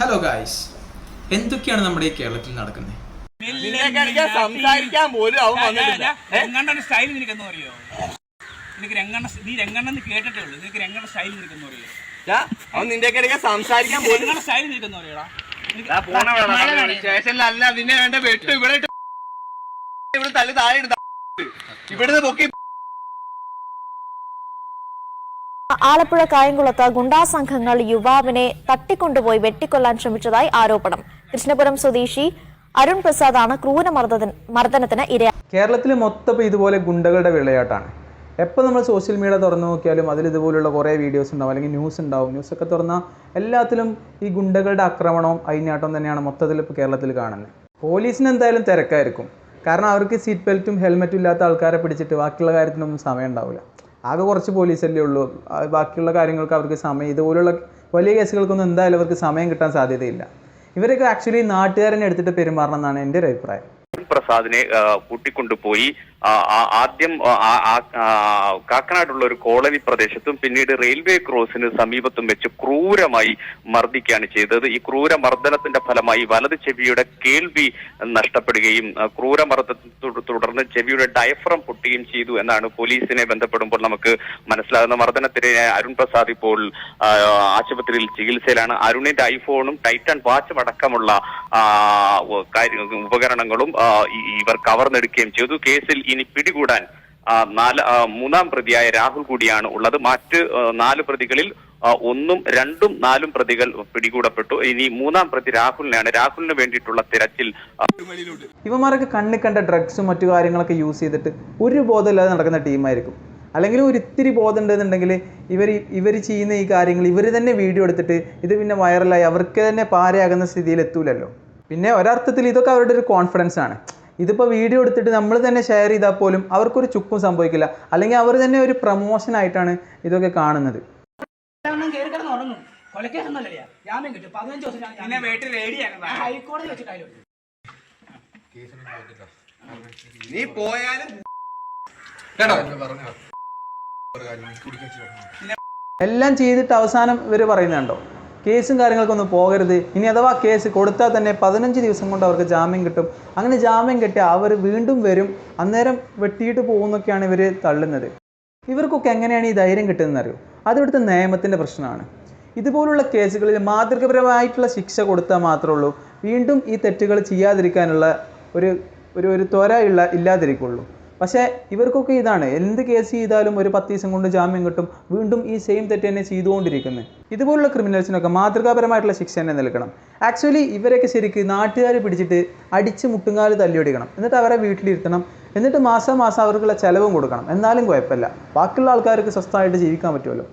Hello guys എന്തൊക്കെയാണ് നമ്മുടെ ഈ കേരളത്തിൽ നടക്കുന്നത്? സംസാരിക്കാൻ പോലും അവൻ വന്നിട്ടില്ല? സ്റ്റൈൽ നിനക്കെന്ന് അറിയോ? നിനക്ക് രംഗണ്ണ നീ രംഗണ്ണെന്ന് കേട്ടിട്ടേ ഉള്ളൂ നിനക്ക് രംഗണ്ണ സ്റ്റൈൽ നിനക്കെന്ന് പറയോ അവൻ നിന്റെ കാണിക്കാൻ സംസാരിക്കാൻ പോലും രംഗണ്ണ സ്റ്റൈൽ നിനക്കെന്ന് അറിയോടാ? സ്റ്റേഷനിലല്ല നിന്നെ വേണ്ട വെട്ടു. ഇവിടെ ഇവിടെ തള്ളി താഴെ ഇടുന്ന ഇവിടുന്ന് പൊക്കി ആലപ്പുഴ കായംകുളത്ത് ഗുണ്ടാ സംഘങ്ങൾ യുവാവിനെ തട്ടിക്കൊണ്ടുപോയി വെട്ടിക്കൊല്ലാൻ ശ്രമിച്ചതായി ആരോപണം. കൃഷ്ണപുരം സ്വദേശി അരുൺ പ്രസാദാണ് ക്രൂര മർദ്ദനത്തിന് ഇരയാ കേരളത്തിൽ മൊത്തം ഇതുപോലെ ഗുണ്ടകളുടെ വിളയാട്ടാണ് എപ്പോൾ നമ്മൾ സോഷ്യൽ മീഡിയ തുറന്നു നോക്കിയാലും അതിൽ ഇതുപോലുള്ള കുറേ വീഡിയോസ് ഉണ്ടാവും അല്ലെങ്കിൽ ന്യൂസ് ഉണ്ടാവും. ന്യൂസ് ഒക്കെ തുറന്നാൽ എല്ലാത്തിലും ഈ ഗുണ്ടകളുടെ ആക്രമണവും അയിഞ്ഞാട്ടവും തന്നെയാണ് മൊത്തത്തിൽ ഇപ്പോൾ കേരളത്തിൽ കാണുന്നത്. പോലീസിന് എന്തായാലും തിരക്കായിരിക്കും. കാരണം അവർക്ക് സീറ്റ് ബെൽറ്റും ഹെൽമെറ്റും ഇല്ലാത്ത ആൾക്കാരെ പിടിച്ചിട്ട് ബാക്കിയുള്ള കാര്യത്തിനൊന്നും സമയം ഉണ്ടാവില്ല ആകെ കുറച്ച് പോലീസല്ലേ ഉള്ളൂ. ബാക്കിയുള്ള കാര്യങ്ങൾക്ക് അവർക്ക് സമയം ഇതുപോലുള്ള വലിയ കേസുകൾക്കൊന്നും എന്തായാലും അവർക്ക് സമയം കിട്ടാൻ സാധ്യതയില്ല. ഇവരൊക്കെ ആക്ച്വലി നാട്ടുകാരനെ എടുത്തിട്ട് പെരുമാറണം എന്നാണ് എന്റെ ഒരു അഭിപ്രായം. പ്രസാദിനെ കൂട്ടിക്കൊണ്ടുപോയി. ആദ്യം കാക്കനാടുള്ള ഒരു കോളനി പ്രദേശത്തും പിന്നീട് റെയിൽവേ ക്രോസിന് സമീപത്തും വെച്ച് ക്രൂരമായി മർദ്ദിക്കുകയാണ് ചെയ്തത്. ഈ ക്രൂര മർദ്ദനത്തിന്റെ ഫലമായി വലത് ചെവിയുടെ കേൾവി നഷ്ടപ്പെടുകയും ക്രൂര തുടർന്ന് ചെവിയുടെ ഡയഫ്രം പൊട്ടുകയും ചെയ്തു എന്നാണ് പോലീസിനെ ബന്ധപ്പെടുമ്പോൾ നമുക്ക് മനസ്സിലാകുന്ന മർദ്ദനത്തിന് അരുൺ പ്രസാദ് ഇപ്പോൾ ആശുപത്രിയിൽ ചികിത്സയിലാണ്. അരുണിന്റെ ഐഫോണും ടൈറ്റൻ വാച്ചും അടക്കമുള്ള ഉപകരണങ്ങളും ഇവർ കവർന്നെടുക്കുകയും ചെയ്തു. കേസിൽ ഇനി പിടികൂടാൻ നാല് മൂന്നാം പ്രതിയായ രാഹുൽ കൂടിയാണ് ഉള്ളത്. മറ്റ് നാല് പ്രതികളിൽ ഒന്നും രണ്ടും നാലും പ്രതികൾ പിടികൂടപ്പെട്ടു. ഇനി മൂന്നാം പ്രതി രാഹുലിനാണ് രാഹുലിന് വേണ്ടിയിട്ടുള്ള തിരച്ചിൽ ഇവന്മാരൊക്കെ കണ്ണിൽ കണ്ട ഡ്രഗ്സും മറ്റു കാര്യങ്ങളൊക്കെ യൂസ് ചെയ്തിട്ട് ഒരു ബോധമില്ലാതെ നടക്കുന്ന ടീമായിരിക്കും. അല്ലെങ്കിൽ ഒരു ഇത്തിരി ബോധം ഉണ്ടെന്നുണ്ടെങ്കിൽ ഇവർ ഇവർ ചെയ്യുന്ന ഈ കാര്യങ്ങൾ ഇവർ തന്നെ വീഡിയോ എടുത്തിട്ട് ഇത് പിന്നെ വൈറലായി അവർക്ക് തന്നെ പാരയാകുന്ന സ്ഥിതിയിൽ എത്തൂലല്ലോ. പിന്നെ ഒരർത്ഥത്തിൽ ഇതൊക്കെ അവരുടെ ഒരു കോൺഫിഡൻസ് ആണ്. ഇതിപ്പോൾ വീഡിയോ എടുത്തിട്ട് നമ്മൾ തന്നെ ഷെയർ ചെയ്താൽ പോലും അവർക്കൊരു ചുക്കും സംഭവിക്കില്ല. അല്ലെങ്കിൽ അവർ തന്നെ ഒരു പ്രമോഷൻ ആയിട്ടാണ് ഇതൊക്കെ കാണുന്നത്. നീ പോയാലും എല്ലാം ചെയ്തിട്ട് അവസാനം ഇവർ പറയുന്നുണ്ടോ? കേസും കാര്യങ്ങൾക്കൊന്നും പോകരുത്. ഇനി അഥവാ കേസ് കൊടുത്താൽ തന്നെ പതിനഞ്ച് ദിവസം കൊണ്ട് അവർക്ക് ജാമ്യം കിട്ടും. അങ്ങനെ ജാമ്യം കിട്ടി അവർ വീണ്ടും വരും. അന്നേരം വെട്ടിയിട്ട് പോകുന്നൊക്കെയാണ് ഇവർ തള്ളുന്നത്. ഇവർക്കൊക്കെ എങ്ങനെയാണ് ഈ ധൈര്യം കിട്ടുന്നത് അറിയോ? അതിവിടുത്തെ നിയമത്തിന്റെ പ്രശ്നമാണ്. ഇതുപോലുള്ള കേസുകളിൽ മാതൃകപരമായിട്ടുള്ള ശിക്ഷ കൊടുത്താൽ മാത്രമേ ഉള്ളൂ. വീണ്ടും ഈ തെറ്റുകൾ ചെയ്യാതിരിക്കാനുള്ള ഒരു ഒരു ഒരു ത്വര ഇല്ല ഇല്ലാതിരിക്കുള്ളൂ. പക്ഷേ ഇവർക്കൊക്കെ ഇതാണ്. എന്ത് കേസ് ചെയ്താലും ഒരു പത്ത് ദിവസം കൊണ്ട് ജാമ്യം കിട്ടും. വീണ്ടും ഈ സെയിം തെറ്റ് തന്നെ ചെയ്തുകൊണ്ടിരിക്കുന്നത് ഇതുപോലുള്ള ക്രിമിനൽസിനൊക്കെ മാതൃകാപരമായിട്ടുള്ള ശിക്ഷ തന്നെ നൽകണം. ആക്ച്വലി ഇവരൊക്കെ ശരിക്ക് നാട്ടുകാർ പിടിച്ചിട്ട് അടിച്ച് മുട്ടുങ്ങാൽ തല്ലിയൊടിക്കണം. എന്നിട്ട് അവരെ വീട്ടിലിരുത്തണം. എന്നിട്ട് മാസം മാസം അവർക്കുള്ള ചിലവും കൊടുക്കണം. എന്നാലും കുഴപ്പമില്ല. ബാക്കിയുള്ള ആൾക്കാർക്ക് സ്വസ്ഥമായിട്ട് ജീവിക്കാൻ പറ്റുമല്ലോ.